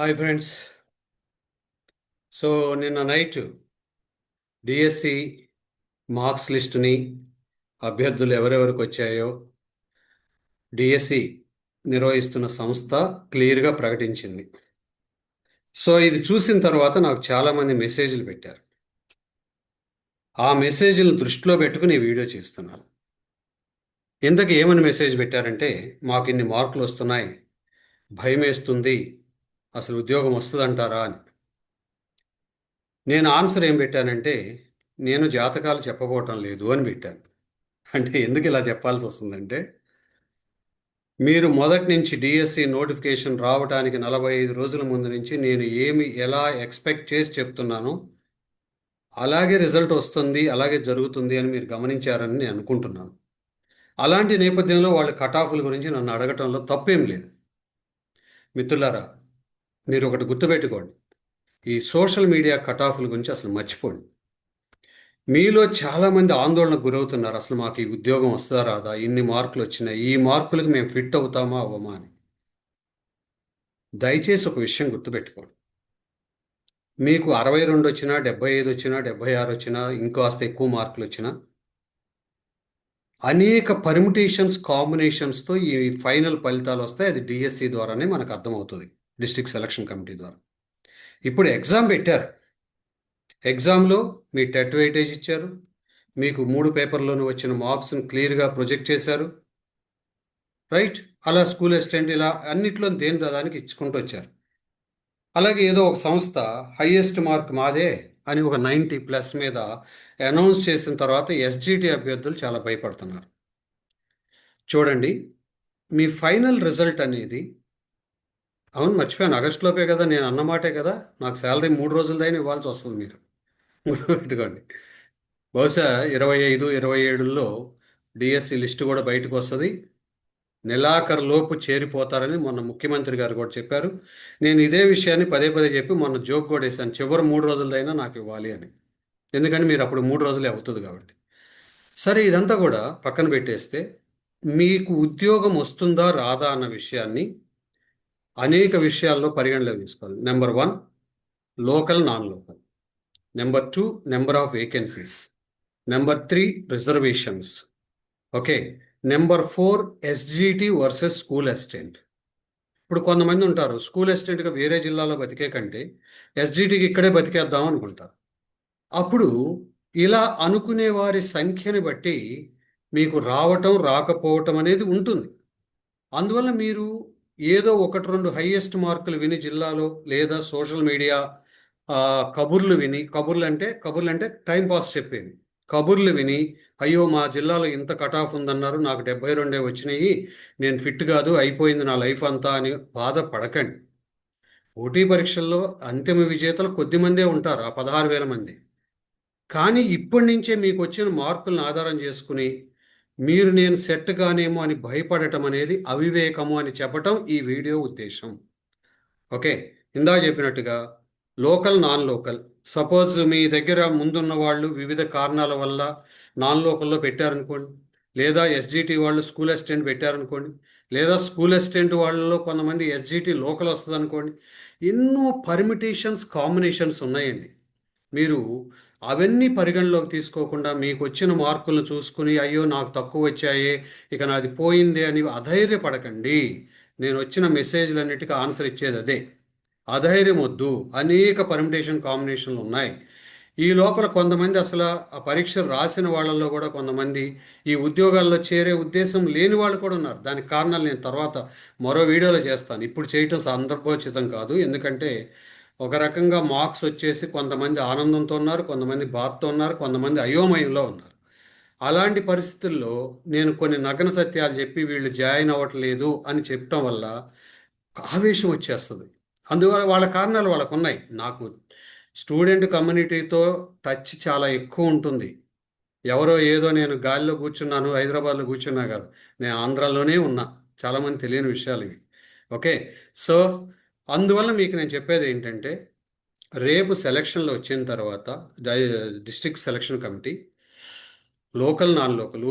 Hi friends so నిన్న night DSC marks లిస్టుని అభ్యర్థులు ఎవరెవరికి వచ్చాయో డిఎస్సి నిర్వహిస్తున్న సంస్థ క్లియర్గా ప్రకటించింది. సో ఇది చూసిన తర్వాత నాకు చాలామంది మెసేజ్లు పెట్టారు. ఆ మెసేజ్లను దృష్టిలో పెట్టుకుని వీడియో చేస్తున్నాను. ఇంతకు ఏమని మెసేజ్ పెట్టారంటే మాకు ఇన్ని మార్కులు వస్తున్నాయి భయం వేస్తుంది అసలు ఉద్యోగం వస్తుందంటారా అని. నేను ఆన్సర్ ఏం పెట్టానంటే నేను జాతకాలు చెప్పబోవటం లేదు అని పెట్టాను. అంటే ఎందుకు ఇలా చెప్పాల్సి వస్తుందంటే మీరు మొదటి నుంచి డిఎస్సి నోటిఫికేషన్ రావడానికి నలభై ఐదు రోజుల ముందు నుంచి నేను ఏమి ఎలా ఎక్స్పెక్ట్ చేసి చెప్తున్నానో అలాగే రిజల్ట్ వస్తుంది అలాగే జరుగుతుంది అని మీరు గమనించారని నేను అనుకుంటున్నాను. అలాంటి నేపథ్యంలో వాళ్ళ కటాఫ్ల గురించి నన్ను అడగటంలో తప్పేం లేదు. మిత్రులారా మీరు ఒకటి గుర్తుపెట్టుకోండి. ఈ సోషల్ మీడియా కటాఫ్ల గురించి అసలు మర్చిపోండి. మీలో చాలామంది ఆందోళనకు గురవుతున్నారు. అసలు మాకు ఈ ఉద్యోగం వస్తుందా రాదా? ఇన్ని మార్కులు వచ్చినాయి. ఈ మార్కులకు మేము ఫిట్ అవుతామా అవ్వమా అని. దయచేసి ఒక విషయం గుర్తుపెట్టుకోండి. మీకు అరవై రెండు వచ్చినా డెబ్బై ఐదు వచ్చినా డెబ్బై ఆరు వచ్చినా ఇంకాస్త ఎక్కువ మార్కులు వచ్చినా అనేక పర్మిటేషన్స్ కాంబినేషన్స్తో ఈ ఫైనల్ ఫలితాలు వస్తాయి. అది డిఎస్సి ద్వారానే మనకు అర్థమవుతుంది. డిస్ట్రిక్ట్ సెలక్షన్ కమిటీ ద్వారా. ఇప్పుడు ఎగ్జామ్ పెట్టారు. ఎగ్జామ్లో మీ టెట్ వెయిటేజ్ ఇచ్చారు. మీకు మూడు పేపర్లోనూ వచ్చిన మార్క్స్ని క్లియర్గా ప్రొజెక్ట్ చేశారు. రైట్? అలా స్కూల్ అసిస్టెంట్ ఇలా అన్నిట్లో దేని దానికి ఇచ్చుకుంటూ వచ్చారు. అలాగే ఏదో ఒక సంస్థ హయ్యెస్ట్ మార్క్ మాదే అని ఒక నైంటీ ప్లస్ మీద అనౌన్స్ చేసిన తర్వాత ఎస్జిటి అభ్యర్థులు చాలా భయపడుతున్నారు. చూడండి మీ ఫైనల్ రిజల్ట్ అనేది అవును మర్చిపోయాను. ఆగస్టులోపే కదా నేను అన్నమాటే కదా నాకు శాలరీ మూడు రోజులదైనా ఇవ్వాల్సి వస్తుంది మీరు. పెట్టుకోండి. బహుశా ఇరవై ఐదు ఇరవై ఏడులో డిఎస్సి లిస్టు కూడా బయటకు వస్తుంది. నెలాఖరులోపు చేరిపోతారని మొన్న ముఖ్యమంత్రి గారు కూడా చెప్పారు. నేను ఇదే విషయాన్ని పదే పదే చెప్పి మొన్న జోక్ కూడా వేసాను చివరి మూడు రోజులదైనా నాకు ఇవ్వాలి అని. ఎందుకంటే మీరు అప్పుడు మూడు రోజులే అవుతుంది కాబట్టి. సరే ఇదంతా కూడా పక్కన పెట్టేస్తే మీకు ఉద్యోగం వస్తుందా రాదా అన్న విషయాన్ని అనేక విషయాల్లో పరిగణలో తీసుకోవాలి. Number one local non local number two number of vacancies number three reservations okay number four SGT versus school assistant ఇప్పుడు కొంతమంది ఉంటారు స్కూల్ అసిస్టెంట్గా వేరే జిల్లాలో బతికే కంటే ఎస్జిటికి ఇక్కడే బతికేద్దాం అనుకుంటారు. అప్పుడు ఇలా అనుకునే వారి సంఖ్యని బట్టి మీకు రావటం రాకపోవటం అనేది ఉంటుంది. అందువల్ల మీరు ఏదో ఒకటి రెండు హైయెస్ట్ మార్కులు విని జిల్లాలో లేదా సోషల్ మీడియా కబుర్లు విని కబుర్లు అంటే కబుర్లు అంటే టైం పాస్ చెప్పేవి. కబుర్లు విని అయ్యో మా జిల్లాలో ఇంత కట్ ఆఫ్ ఉందన్నారు నాకు డెబ్బై రెండే వచ్చినాయి నేను ఫిట్ కాదు అయిపోయింది నా లైఫ్ అంతా అని బాధపడకండి పోటీ పరీక్షల్లో అంతిమ విజేతలు కొద్దిమందే ఉంటారు ఆ పదహారు వేల మంది. కానీ ఇప్పటి నుంచే మీకు వచ్చిన మార్కులను ఆధారం చేసుకుని మీరు నేను సెట్ కానేమో అని భయపడటం అనేది అవివేకము అని చెప్పటం ఈ వీడియో ఉద్దేశం. ఓకే? ఇందా చెప్పినట్టుగా లోకల్ నాన్ లోకల్ సపోజ్ మీ దగ్గర ముందున్న వాళ్ళు వివిధ కారణాల వల్ల నాన్ లోకల్లో పెట్టారనుకోండి లేదా ఎస్జిటి వాళ్ళు స్కూల్ అసిస్టెంట్ పెట్టారనుకోండి లేదా స్కూల్ అసిస్టెంట్ వాళ్ళలో కొంతమంది ఎస్జిటి లోకల్ వస్తుంది అనుకోండి ఎన్నో పర్మిటేషన్స్ కాంబినేషన్స్ ఉన్నాయండి. మీరు అవన్నీ పరిగణలోకి తీసుకోకుండా మీకు వచ్చిన మార్కులను చూసుకుని అయ్యో నాకు తక్కువ వచ్చాయే ఇక నాది పోయిందే అని అధైర్యపడకండి. నేను వచ్చిన మెసేజ్లన్నిటికీ ఆన్సర్ ఇచ్చేది అదే. అధైర్యం వద్దు అనేక పర్మిటేషన్ కాంబినేషన్లు ఉన్నాయి. ఈ లోపల కొంతమంది అసలు ఆ పరీక్షలు రాసిన వాళ్ళల్లో కూడా కొంతమంది ఈ ఉద్యోగాల్లో చేరే ఉద్దేశం లేని వాళ్ళు కూడా ఉన్నారు. దానికి కారణాలు నేను తర్వాత మరో వీడియోలో చేస్తాను. ఇప్పుడు చేయటం సందర్భోచితం కాదు. ఎందుకంటే ఒక రకంగా మార్క్స్ వచ్చేసి కొంతమంది ఆనందంతో ఉన్నారు కొంతమంది బాధతో ఉన్నారు కొంతమంది అయోమయంలో ఉన్నారు. అలాంటి పరిస్థితుల్లో నేను కొన్ని నగ్న సత్యాలు చెప్పి వీళ్ళు జాయిన్ అవ్వట్లేదు అని చెప్పడం వల్ల ఆవేశం వచ్చేస్తుంది. అందువల్ల వాళ్ళ కారణాలు వాళ్ళకు ఉన్నాయి. నాకు స్టూడెంట్ కమ్యూనిటీతో టచ్ చాలా ఎక్కువ ఉంటుంది. ఎవరో ఏదో నేను గాలిలో కూర్చున్నాను హైదరాబాద్లో కూర్చున్నా కాదు. నేను ఆంధ్రాలోనే ఉన్నా. చాలామంది తెలియని విషయాలు ఇవి. ఓకే? సో అందువల్ల మీకు నేను చెప్పేది ఏంటంటే రేపు సెలక్షన్లో వచ్చిన తర్వాత district selection committee local non local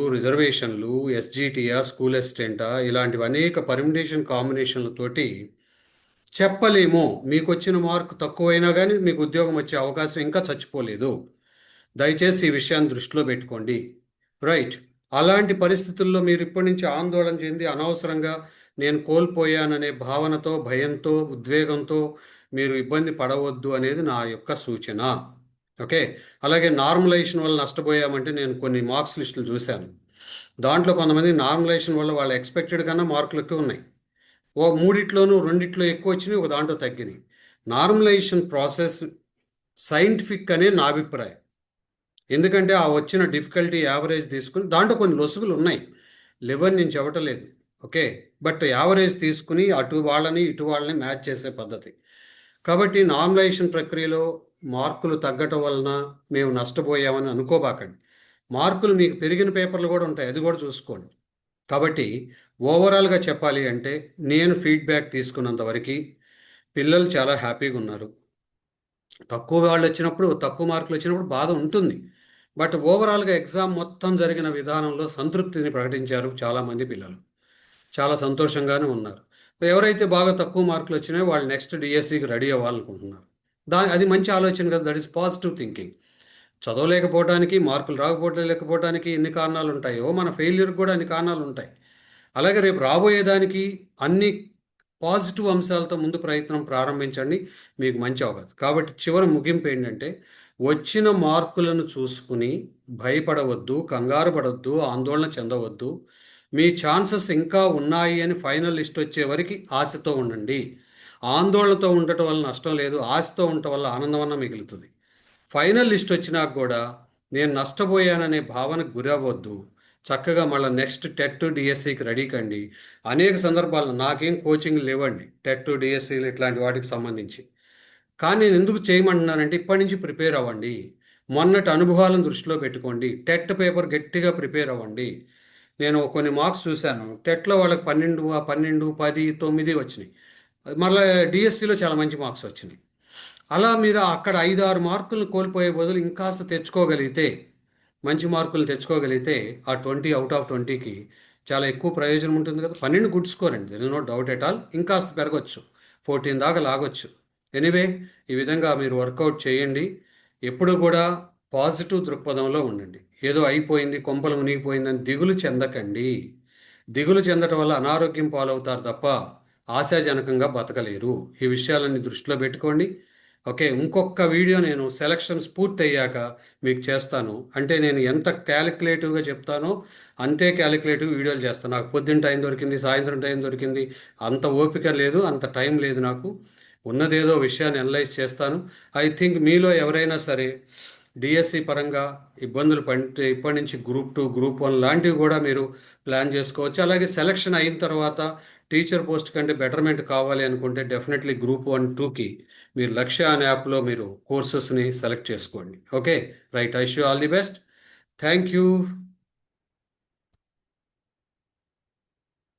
చెప్పలేము. మీకు వచ్చిన మార్కు తక్కువైనా కానీ మీకు ఉద్యోగం వచ్చే అవకాశం ఇంకా చచ్చిపోలేదు. దయచేసి ఈ విషయాన్ని దృష్టిలో పెట్టుకోండి. రైట్. అలాంటి పరిస్థితుల్లో మీరు ఇప్పటి నుంచి ఆందోళన చెంది అనవసరంగా నేను కోల్పోయాననే భావనతో భయంతో ఉద్వేగంతో మీరు ఇబ్బంది పడవద్దు అనేది నా యొక్క సూచన. ఓకే? అలాగే నార్మలైజేషన్ వల్ల నష్టపోయామంటే నేను కొన్ని మార్క్స్ లిస్టులు చూశాను. దాంట్లో కొంతమంది నార్మలైజేషన్ వల్ల వాళ్ళ ఎక్స్పెక్టెడ్ కన్నా మార్కులు ఎక్కువ ఉన్నాయి. ఓ మూడిట్లోనూ రెండిట్లో ఎక్కువ వచ్చినాయి ఒక దాంట్లో తగ్గినాయి. నార్మలైజేషన్ ప్రాసెస్ సైంటిఫిక్ అనే నా అభిప్రాయం. ఎందుకంటే ఆ వచ్చిన డిఫికల్టీ యావరేజ్ తీసుకుని దాంట్లో కొన్ని లొసుగులు ఉన్నాయి. లెవెన్ నేను చెప్పటలేదు ఓకే? బట్ యావరేజ్ తీసుకుని అటు వాళ్ళని ఇటు వాళ్ళని మ్యాచ్ చేసే పద్ధతి. కాబట్టి నామినేషన్ ప్రక్రియలో మార్కులు తగ్గటం వలన మేము నష్టపోయామని అనుకోబాకండి. మార్కులు మీకు పెరిగిన పేపర్లు కూడా ఉంటాయి అది కూడా చూసుకోండి. కాబట్టి ఓవరాల్గా చెప్పాలి అంటే నేను ఫీడ్బ్యాక్ తీసుకున్నంత వరకు పిల్లలు చాలా హ్యాపీగా ఉన్నారు. తక్కువ వాళ్ళు వచ్చినప్పుడు తక్కువ మార్కులు వచ్చినప్పుడు బాధ ఉంటుంది. బట్ ఓవరాల్గా ఎగ్జామ్ మొత్తం జరిగిన విధానంలో సంతృప్తిని ప్రకటించారు చాలామంది పిల్లలు. చాలా సంతోషంగానే ఉన్నారు. ఎవరైతే బాగా తక్కువ మార్కులు వచ్చినాయో వాళ్ళు నెక్స్ట్ డిఎస్సికి రెడీ అవ్వాలనుకుంటున్నారు. దా అది మంచి ఆలోచన కదా. దట్ ఈస్ పాజిటివ్ థింకింగ్ చదవలేకపోవడానికి మార్కులు రాకపోవటం ఎన్ని కారణాలు ఉంటాయో మన ఫెయిల్యూర్కి కూడా అన్ని కారణాలు ఉంటాయి. అలాగే రేపు రాబోయేదానికి అన్ని పాజిటివ్ అంశాలతో ముందు ప్రయత్నం ప్రారంభించండి. మీకు మంచి అవకాశం. కాబట్టి చివరి ముగింపు ఏంటంటే వచ్చిన మార్కులను చూసుకుని భయపడవద్దు కంగారు పడవద్దు ఆందోళన చెందవద్దు. మీ ఛాన్సెస్ ఇంకా ఉన్నాయి అని ఫైనల్ లిస్ట్ వచ్చే వరకు ఆశతో ఉండండి. ఆందోళనతో ఉండటం వల్ల నష్టం లేదు ఆశతో ఉండటం వల్ల ఆనందమన్న మిగులుతుంది. ఫైనల్ లిస్ట్ వచ్చినాక కూడా నేను నష్టపోయాననే భావనకు గురవ్వద్దు. చక్కగా మళ్ళీ నెక్స్ట్ టెట్ డిఎస్సికి రెడీ కండి. అనేక సందర్భాల్లో నాకేం కోచింగ్ లేవండి టెట్ డిఎస్సీలు ఇట్లాంటి వాటికి సంబంధించి. కానీ నేను ఎందుకు చేయమంటున్నానంటే ఇప్పటి నుంచి ప్రిపేర్ అవ్వండి. మొన్నటి అనుభవాలను దృష్టిలో పెట్టుకోండి. టెట్ పేపర్ గట్టిగా ప్రిపేర్ అవ్వండి. నేను కొన్ని మార్క్స్ చూశాను. టెట్లో వాళ్ళకి పన్నెండు పన్నెండు పది తొమ్మిది వచ్చినాయి. మళ్ళీ డిఎస్సిలో చాలా మంచి మార్క్స్ వచ్చినాయి. అలా మీరు అక్కడ ఐదు ఆరు మార్కులను కోల్పోయే బదులు ఇంకాస్త తెచ్చుకోగలిగితే మంచి మార్కులు తెచ్చుకోగలిగితే ఆ ట్వంటీ అవుట్ ఆఫ్ ట్వంటీకి చాలా ఎక్కువ ప్రయోజనం ఉంటుంది కదా. పన్నెండు గుడ్ స్కోర్ అండి. There no doubt at all ఇంకాస్త పెరగచ్చు. ఫోర్టీన్ దాకా లాగొచ్చు. ఎనీవే ఈ విధంగా మీరు వర్కౌట్ చేయండి. ఎప్పుడు కూడా పాజిటివ్ దృక్పథంలో ఉండండి. ఏదో అయిపోయింది కొంపలు మునిగిపోయిందని దిగులు చెందకండి. దిగులు చెందటం వల్ల అనారోగ్యం పాలవుతారు తప్ప ఆశాజనకంగా బతకలేరు. ఈ విషయాలన్నీ దృష్టిలో పెట్టుకోండి. ఓకే ఇంకొక వీడియో నేను సెలక్షన్స్ పూర్తి అయ్యాక మీకు చేస్తాను. అంటే నేను ఎంత క్యాలిక్యులేటివ్గా చెప్తానో అంతే క్యాలిక్యులేటివ్ వీడియోలు చేస్తాను. నాకు పొద్దున్న టైం దొరికింది సాయంత్రం టైం దొరికింది అంత ఓపిక లేదు అంత టైం లేదు నాకు. ఉన్నదేదో విషయాన్ని అనలైజ్ చేస్తాను. ఐ థింక్ మీలో ఎవరైనా సరే డిఎస్సి పరంగా ఇబ్బందులు పడితే ఇప్పటి నుంచి గ్రూప్ టూ గ్రూప్ వన్ లాంటివి కూడా మీరు ప్లాన్ చేసుకోవచ్చు. అలాగే సెలక్షన్ అయిన తర్వాత టీచర్ పోస్ట్ కంటే బెటర్మెంట్ కావాలి అనుకుంటే డెఫినెట్లీ గ్రూప్ వన్ టూకి మీరు లక్ష్య అనే యాప్లో మీరు కోర్సెస్ని సెలెక్ట్ చేసుకోండి. Okay right I wish all the best thank you